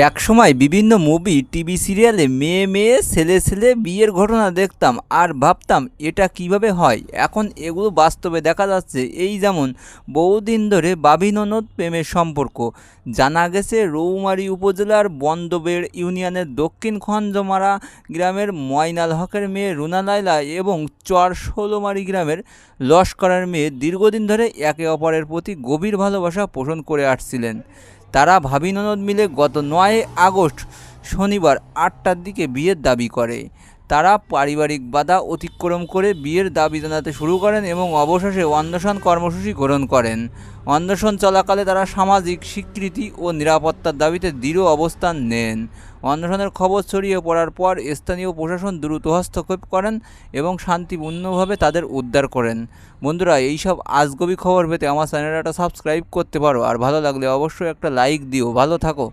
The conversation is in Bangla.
একসময় বিভিন্ন মুভি, টিভি সিরিয়ালে মেয়ে মেয়ে, ছেলে ছেলে বিয়ের ঘটনা দেখতাম আর ভাবতাম, এটা কীভাবে হয়? এখন এগুলো বাস্তবে দেখা যাচ্ছে, এই যেমন বহুদিন ধরে বাবি ননদ প্রেমের সম্পর্ক। জানা গেছে, রৌমারী উপজেলার বন্দবেড় ইউনিয়নের দক্ষিণ খঞ্জমারা গ্রামের ময়নাল হকের মেয়ে রুনা লাইলা এবং চর ষোলোমারি গ্রামের লস্করের মেয়ে দীর্ঘদিন ধরে একে অপরের প্রতি গভীর ভালোবাসা পোষণ করে আসছিলেন। তারা ভাবি ননদ মিলে গত নয় আগস্ট শনিবার আটটার দিকে বিয়ের দাবি করে। তারা পারিবারিক বাধা অতিক্রম করে বিয়ের দাবি জানাতে শুরু করেন এবং অবশেষে অন্বেষণ কর্মসূচি গ্রহণ করেন। অন্বেষণ চলাকালে তারা সামাজিক স্বীকৃতি ও নিরাপত্তার দাবিতে দৃঢ় অবস্থান নেন। অন্বেষণের খবর ছড়িয়ে পড়ার পর স্থানীয় প্রশাসন দ্রুত হস্তক্ষেপ করেন এবং শান্তিপূর্ণভাবে তাদের উদ্ধার করেন। বন্ধুরা, এইসব আজগবি খবর পেতে আমার চ্যানেলটা সাবস্ক্রাইব করতে পারো। আর ভালো লাগলে অবশ্যই একটা লাইক দিও। ভালো থাকো।